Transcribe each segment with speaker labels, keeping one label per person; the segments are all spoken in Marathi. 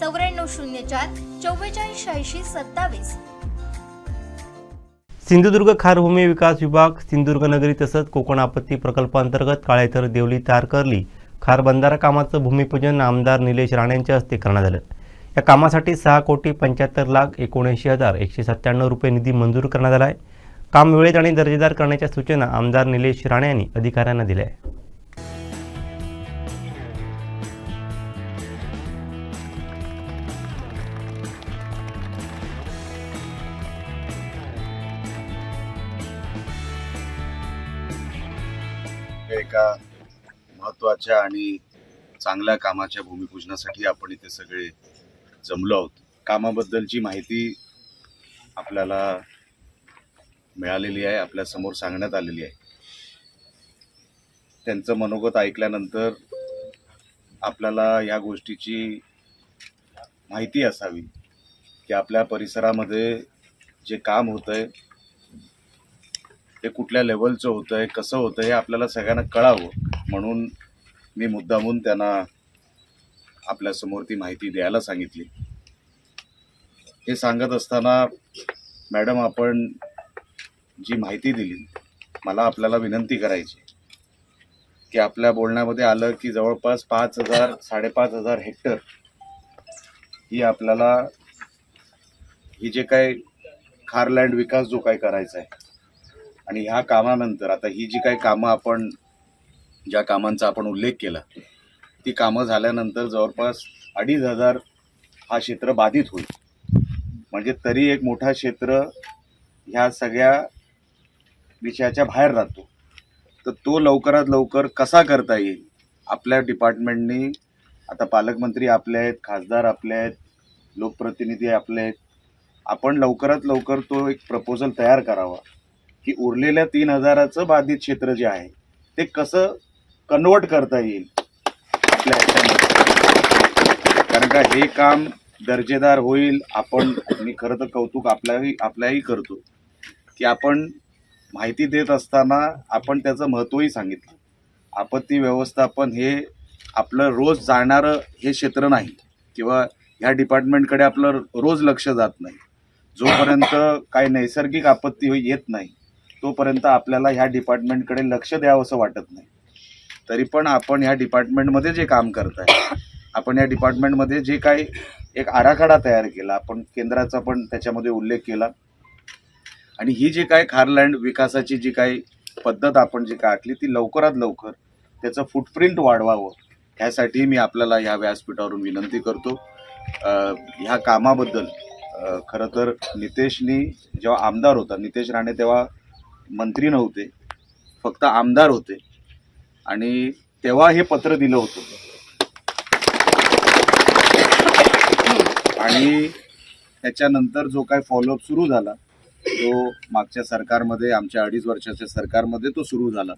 Speaker 1: चौऱ्याण्णव शून्य चार चव्वेचाळीस शहाऐंशी सत्तावीस.
Speaker 2: सिंधुदुर्ग खारभूमी विकास विभाग सिंधुदुर्ग नगरी तसंच कोकण आपत्ती प्रकल्पांतर्गत काळेथर देवली तारकर्ली खार बंधारा कामाचं भूमिपूजन आमदार निलेश राणेंच्या हस्ते करण्यात आलं. या कामासाठी सहा कोटी पंच्याहत्तर लाख एकोणऐंशी हजार एकशे सत्त्याण्णव रुपये निधी मंजूर करण्यात आला आहे. काम वेळेत आणि दर्जेदार करण्याच्या सूचना आमदार निलेश राणे यांनी अधिकाऱ्यांना दिल्या आहे म्हणजे
Speaker 3: एका महत्त्वाच्या आणि चांगल्या कामाच्या भूमिपूजनासाठी आपण इथे सगळे जमलो आहोत. कामाबद्दलची माहिती आपल्याला मिळालेली आहे आपल्यासमोर सांगण्यात आलेली आहे. त्यांचं मनोगत ऐकल्यानंतर आपल्याला या गोष्टीची माहिती असावी की आपल्या परिसरामध्ये जे काम होतं आहे ते कुठल्या लेवलचं होतं आहे कसं होतं हे आपल्याला सगळ्यांना कळावं. म्हणून मी मुद्दामून त्यांना आपल्यासमोर ती माहिती द्यायला सांगितली. हे सांगत असताना मॅडम आपण जी माहिती दिली मला आपल्याला विनंती करायची. की आपल्या बोलण्यामध्ये आलं की जवळपास पाच हजार साडेपाच हजार हेक्टर ही आपल्याला ही जे काय खारलँड विकास जो काय करायचा आहे आणि ह्या कामानंतर आता ही जी काही कामं आपण ज्या कामांचा आपण उल्लेख केला ती कामं झाल्यानंतर जवळपास अडीच हजार हा क्षेत्र बाधित होईल. म्हणजे तरी एक मोठा क्षेत्र ह्या सगळ्या विषयाच्या बाहेर राहतो. तर तो लवकरात लवकर कसा करता येईल? आपल्या डिपार्टमेंटनी आता पालकमंत्री आपले आहेत खासदार आपले आहेत लोकप्रतिनिधी आपले आहेत आपण लवकरात लवकर तो एक प्रपोजल तयार करावा. की उरलेल्या तीन हजाराचं बाधित क्षेत्र जे आहे ते कसं कन्वर्ट करता येईल? आपल्या ह्याच्यामध्ये कारण का हे काम दर्जेदार होईल आपण मी खरं तर कौतुक आपल्याही आपल्याही करतो. की आपण माहिती देत असताना आपण त्याचं महत्त्वही सांगितलं. आपत्ती व्यवस्थापन हे आपलं रोज जाणारं हे क्षेत्र नाही. किंवा ह्या डिपार्टमेंटकडे आपलं रोज लक्ष जात नाही. जोपर्यंत काही नैसर्गिक आपत्ती येत नाही तोपर्यंत आपल्याला ह्या डिपार्टमेंटकडे लक्ष द्यावं असं वाटत नाही. तरी पण आपण ह्या डिपार्टमेंटमध्ये जे काम करताय आपण या डिपार्टमेंटमध्ये जे काही एक आराखडा तयार केला आपण केंद्राचा पण त्याच्यामध्ये उल्लेख केला. आणि ही जी काय खारलँड विकासाची जी काही पद्धत आपण जी काय आखली ती लवकरात लवकर त्याचं फुटप्रिंट वाढवावं ह्यासाठी मी आपल्याला ह्या व्यासपीठावरून विनंती करतो. ह्या कामाबद्दल खरं तर नितेशनी जेव्हा आमदार होता नितेश राणे तेव्हा मंत्री नव्हते फक्त आमदार होते. आणि तेव्हा हे पत्र दिलं होतं. आणि त्याच्यानंतर जो काय फॉलोअप सुरू झाला तो मागच्या सरकारमध्ये आमच्या अडीच वर्षाच्या सरकारमध्ये तो सुरू झाला.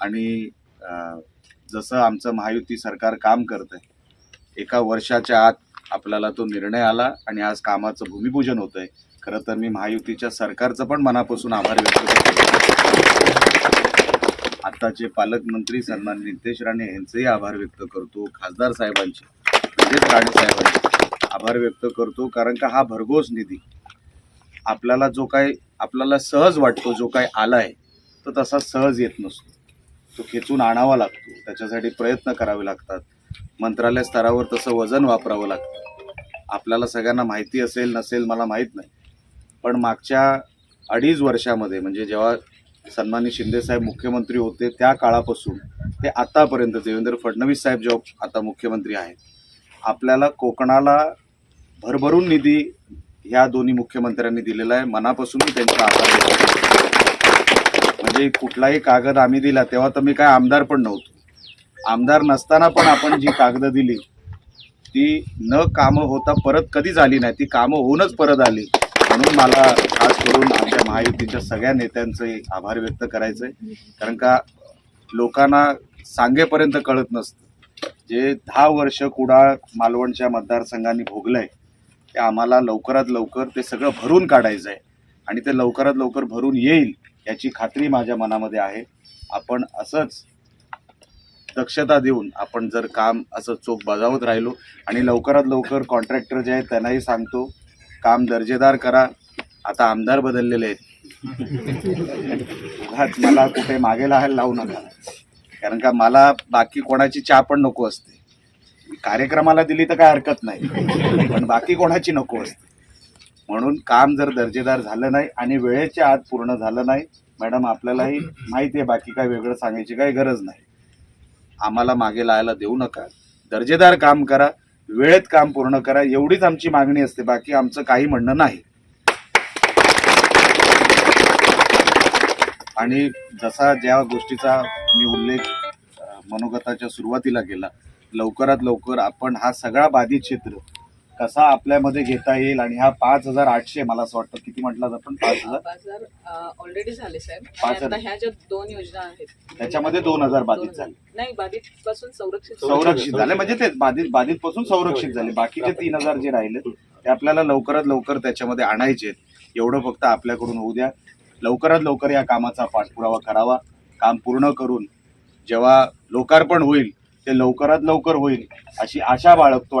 Speaker 3: आणि जसं आमचं महायुती सरकार काम करत आहे एका वर्षाच्या आत आपल्याला तो निर्णय आला आणि आज कामाचं भूमिपूजन होत आहे खरं तर मी महायुतीच्या सरकारचं पण मनापासून आभार व्यक्त करतो. आत्ताचे पालकमंत्री सन्मान नितेश राणे यांचेही आभार व्यक्त करतो खासदार साहेबांचे नितेश राणे साहेबांचे आभार व्यक्त करतो कारण का हा भरघोस निधी आपल्याला जो काय आपल्याला सहज वाटतो जो काय आला आहे तो तसा सहज येत नसतो. तो खेचून आणावा लागतो त्याच्यासाठी प्रयत्न करावे लागतात. मंत्रालय स्तरावर तसं वजन वापरावं लागतं. आपल्याला सगळ्यांना माहिती असेल नसेल मला माहीत नाही. पण मागच्या अडीच वर्षामध्ये म्हणजे जेव्हा सन्मानी शिंदेसाहेब मुख्यमंत्री होते त्या काळापासून ते आतापर्यंत देवेंद्र फडणवीस साहेब जेव्हा आता मुख्यमंत्री आहेत आपल्याला कोकणाला भरभरून निधी ह्या दोन्ही मुख्यमंत्र्यांनी दिलेला आहे. मनापासूनही त्यांचा आभार म्हणजे कुठलाही कागद आम्ही दिला तेव्हा तर मी काय आमदार पण नव्हतो. आमदार नसताना पण आपण जी कागद दिली ती न कामं होता परत कधी झाली नाही. ती कामं होऊनच परत आली. म्हणून मला खास करून आमच्या महायुतीच्या सगळ्या नेत्यांचे आभार व्यक्त करायचे कारण का लोकांना सांगेपर्यंत कळत नसतं. जे दहा वर्ष कुडाळ मालवणच्या मतदारसंघांनी भोगलंय ते आम्हाला लवकरात लवकर ते सगळं भरून काढायचं आहे आणि ते लवकरात लवकर भरून येईल याची खात्री माझ्या मनामध्ये आहे. आपण असंच दक्षता देऊन आपण जर काम असं चोख बजावत राहिलो आणि लवकरात लवकर कॉन्ट्रॅक्टर जे आहेत त्यांनाही सांगतो काम दर्जेदार करा. आता आमदार बदललेले आहेत. उगाच मला कुठे मागे लाहायला लावू नका. कारण का मला बाकी कोणाची चहा पण नको असते. कार्यक्रमाला दिली तर काय हरकत नाही. पण बाकी कोणाची नको असते. म्हणून काम जर दर्जेदार झालं नाही आणि वेळेच्या आत पूर्ण झालं नाही मॅडम आपल्यालाही माहिती आहे बाकी काय वेगळं सांगायची काही गरज नाही. आम्हाला मागे लायला देऊ नका. दर्जेदार काम करा. वेळेत काम पूर्ण करा एवढीच आमची मागणी असते बाकी आमचं काही म्हणणं नाही. आणि जसा ज्या गोष्टीचा मी उल्लेख मनोगताच्या सुरुवातीला केला लवकरात लवकर आपण हा सगळा बाधित क्षेत्र कसा आपल्यामध्ये घेता येईल आणि हा पाच हजार आठशे मला असं वाटतं. किती म्हटलं आपण पाच हजार.
Speaker 4: बाजार ऑलरेडी झाले साहेब.
Speaker 3: पाच
Speaker 4: आणि आता
Speaker 3: हजार.
Speaker 4: ह्या ज्या दोन योजना आहेत
Speaker 3: त्याच्यामध्ये दोन हजार बाधित झाले.
Speaker 4: नाही बाधित पासून संरक्षित
Speaker 3: संरक्षित झाले. म्हणजे तेच बाधित बाधित पासून संरक्षित झाले. बाकीचे तीन हजार जे राहिले ते आपल्याला लवकरात लवकर त्याच्यामध्ये आणायचे आहेत. एवढं फक्त आपल्याकडून होऊ द्या. लवकरात लवकर या कामाचा पाठपुरावा करावा. काम पूर्ण करून जेव्हा लोकार्पण होईल ते लवकरात लवकर होईल अशी आशा बाळगतो.